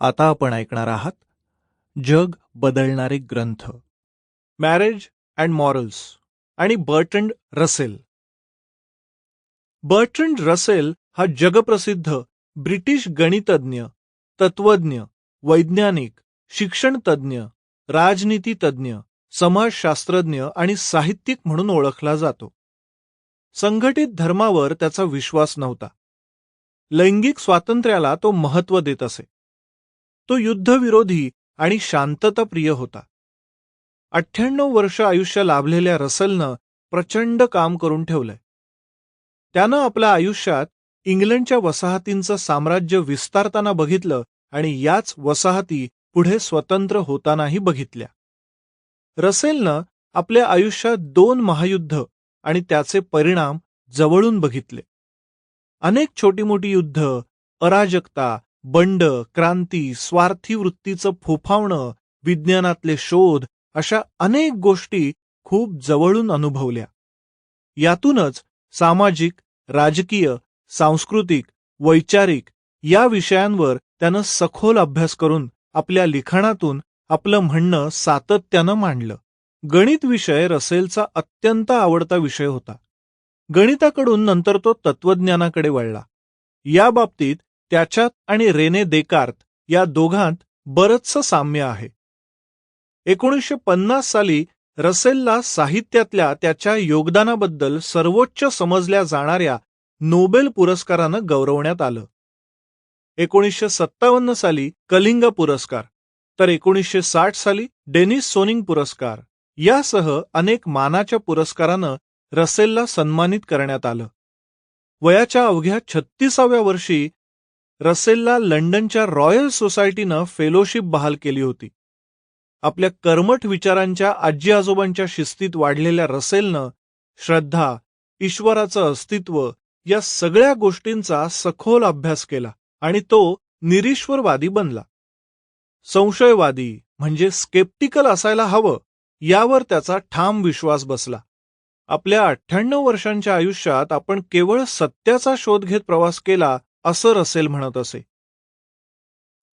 आता आपण ऐकणार आहात जग बदलणारे ग्रंथ. मॅरेज अँड मॉरल्स आणि बर्टंड रसेल बर्टंड रसेल हा जगप्रसिद्ध ब्रिटिश गणितज्ञ तत्वज्ञ वैज्ञानिक शिक्षणतज्ञ राजनीतीतज्ञ समाजशास्त्रज्ञ आणि साहित्यिक म्हणून ओळखला जातो. संघटित धर्मावर त्याचा विश्वास नव्हता. लैंगिक स्वातंत्र्याला तो महत्त्व देत असे. तो युद्धविरोधी आणि शांतताप्रिय होता. अठ्ठ्याण्णव वर्ष आयुष्य लाभलेल्या रसलनं प्रचंड काम करून ठेवलंय. त्यानं आपल्या आयुष्यात इंग्लंडच्या वसाहतींचं साम्राज्य विस्तारताना बघितलं आणि याच वसाहती पुढे स्वतंत्र होतानाही बघितल्या. रसेलनं आपल्या आयुष्यात दोन महायुद्ध आणि त्याचे परिणाम जवळून बघितले. अनेक छोटी मोठी युद्ध अराजकता बंड क्रांती स्वार्थी वृत्तीचं फोफावणं विज्ञानातले शोध अशा अनेक गोष्टी खूप जवळून अनुभवल्या. यातूनच सामाजिक राजकीय सांस्कृतिक वैचारिक या विषयांवर त्यानं सखोल अभ्यास करून आपल्या लिखाणातून आपलं म्हणणं सातत्यानं मांडलं. गणित विषय रसेलचा अत्यंत आवडता विषय होता. गणिताकडून नंतर तो तत्वज्ञानाकडे वळला. या बाबतीत त्याच्यात आणि रेने देकार्त या दोघांत बरंचसं साम्य आहे. एकोणीसशे पन्नास साली रसेलला साहित्यातल्या त्याच्या योगदानाबद्दल सर्वोच्च समजल्या जाणाऱ्या नोबेल पुरस्कारानं गौरवण्यात आलं. एकोणीसशे सत्तावन्न साली कलिंग पुरस्कार तर एकोणीसशे साठ साली डेनिस सोनिंग पुरस्कार यासह अनेक मानाच्या पुरस्कारानं रसेलला सन्मानित करण्यात आलं. वयाच्या अवघ्या छत्तीसाव्या वर्षी रसेलला लंडनच्या रॉयल सोसायटीनं फेलोशिप बहाल केली होती. आपल्या कर्मठ विचारांच्या आजी आजोबांच्या शिस्तीत वाढलेल्या रसेलनं श्रद्धा ईश्वराचं अस्तित्व या सगळ्या गोष्टींचा सखोल अभ्यास केला आणि तो निरीश्वरवादी बनला. संशयवादी म्हणजे स्केप्टिकल असायला हवं यावर त्याचा ठाम विश्वास बसला. आपल्या अठ्ठ्याण्णव वर्षांच्या आयुष्यात आपण केवळ सत्याचा शोध घेत प्रवास केला असं रसेल म्हणत असे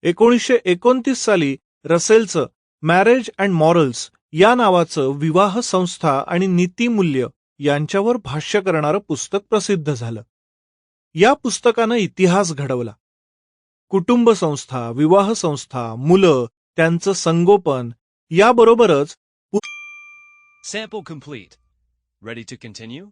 एकोणीसशे एकोणतीस साली रसेलचं मॅरेज अँड मॉरल्स या नावाचं विवाह संस्था आणि नीतिमूल्य यांच्यावर भाष्य करणारं पुस्तक प्रसिद्ध झालं या पुस्तकानं इतिहास घडवला कुटुंब संस्था विवाह संस्था मुलं त्यांचं संगोपन याबरोबरच Sample complete. Ready to continue?